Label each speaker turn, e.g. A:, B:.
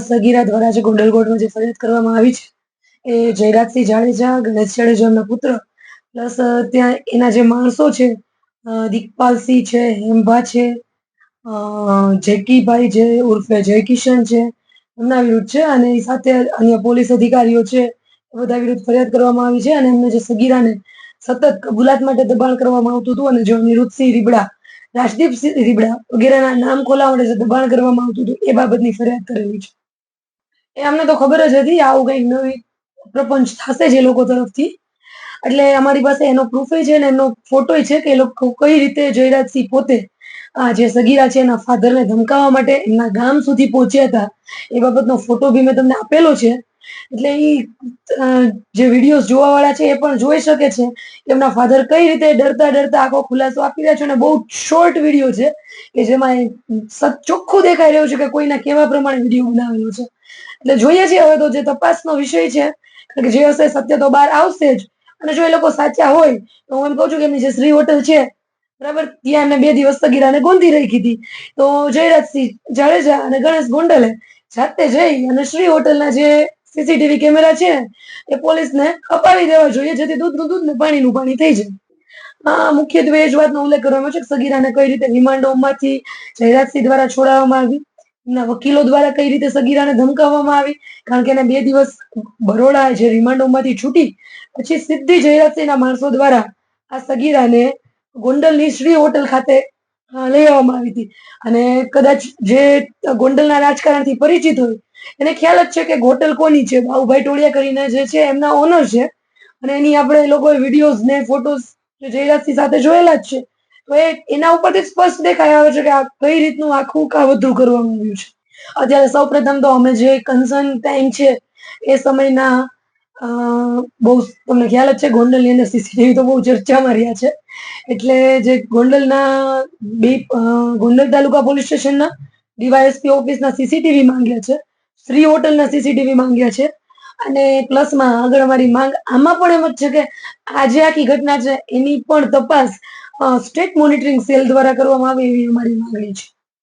A: સગીરા દ્વારા જે ગોંડલ જે ફરિયાદ કરવામાં આવી છે એ જયરાજસિંહ જાડેજા ગણેશ જાડેજા એમના પુત્ર પ્લસ ત્યાં એના જે માણસો છે અ, દીકપાલસિંહ છે હેમભા છે જેકીભાઈ છે ઉર્ફે જયકિશન છે એમના વિરુદ્ધ છે અને સાથે અન્ય પોલીસ અધિકારીઓ છે એ બધા વિરુદ્ધ ફરિયાદ કરવામાં આવી છે અને એમને જે સગીરાને સતત કબૂલાત માટે દબાણ કરવામાં આવતું હતું અને જો નિરુદ્ધસિંહ રીબડા રાજદીપસિંહ રીબડા વગેરેના નામ ખોલાવવા માટે દબાણ કરવામાં આવતું હતું એ બાબતની ફરિયાદ કરેલી છે. એ અમને તો ખબર જ હતી, આવું કંઈક નવી પ્રપંચ થશે જ લોકો તરફથી. એટલે અમારી પાસે એનો પ્રૂફ છે ને, એનો ફોટો છે કે એ લોકો કઈ રીતે જયરાજસિંહ પોતે આ જે સગીરા છે એના ફાધરને ધમકાવવા માટે એમના ગામ સુધી પહોંચ્યા હતા. એ બાબતનો ફોટો બી મેં તમને આપેલો છે. એટલે એ જે વિડીયોઝ જોવાવાળા છે એ પણ જોઈ શકે છે. એમના ફાધર કઈ રીતે ડરતા ડરતા આખો ખુલાસો આપી રહ્યા છે અને બહુ શોર્ટ વીડિયો છે કે જેમાં ચોખ્ખું દેખાઈ રહ્યું છે કે કોઈના કેવા પ્રમાણે વીડિયો બનાવેલો છે. એટલે જોઈએ છીએ હવે તો જે તપાસનો વિષય છે, કારણ કે જે હશે સત્ય તો બહાર આવશે જ. અને જો એ લોકો સાચા હોય, તો હું એમ કહું છું કે એમની જે શ્રી હોટલ છે, બરાબર, ત્યાં એમને બે દિવસ તગીરાને ગોંધી રાખી હતી તો જયરાજસિંહ જાડેજા અને ગણેશ ગોંડલે જાતે જઈ અને શ્રી હોટલના જે સીસીટીવી કેમેરા છે એ પોલીસને અપાવી દેવા જોઈએ, જેથી દૂધનું દૂધ ને પાણીનું પાણી થઈ જાય. આ મુખ્યત્વે એ જ વાતનો ઉલ્લેખ કરવામાં છે કે સગીરાને કઈ રીતે રિમાન્ડ હોમમાંથી જયરાજસિંહ દ્વારા છોડાવવામાં આવી, એમના વકીલો દ્વારા કઈ રીતે સગીરાને ધમકાવવામાં આવી, કારણ કે એને બે દિવસ બરોડા જે રિમાન્ડ હોમમાંથી છૂટી, પછી સીધી જયરાજસિંહના માણસો દ્વારા આ સગીરાને ગોંડલની શ્રી હોટલ ખાતે આવવામાં આવી હતી. અને કદાચ જે ગોંડલના રાજકારણથી પરિચિત હોય, એને ખ્યાલ જ છે કે ગોટલ કોની છે? બાઉભાઈ ટોળિયા કરીને જે છે, એમના ઓનર છે. અને એની આપણે લોકોએ વિડીયોઝ ને ફોટોઝ જયરાજસિંહ સાથે જોયેલા જ છે. તો એ એના ઉપરથી સ્પષ્ટ દેખાઈ આવે છે કે આ કઈ રીતનું આખું કાવતરું કરવામાં આવ્યું છે. અત્યારે સૌપ્રથમ તો અમે જે કન્સર્ન ટાઈમ છે, એ સમયના બહુ તમને ખ્યાલ જ છે, ગોંડલની અંદર સીસીટીવી તો બહુ ચર્ચામાં રહ્યા છે. એટલે જે ગોંડલના બે ગોંડલ તાલુકા પોલીસ સ્ટેશનના ડીવાયએસપી ઓફિસના સીસીટીવી માંગ્યા છે. શ્રી હોટલના સીસીટીવી માંગ્યા છે. અને પ્લસમાં આગળ અમારી માંગ આમાં પણ એમ જ છે કે આ જે આખી ઘટના છે, એની પણ તપાસ સ્ટેટ મોનિટરિંગ સેલ દ્વારા કરવામાં આવે એવી અમારી માંગણી છે.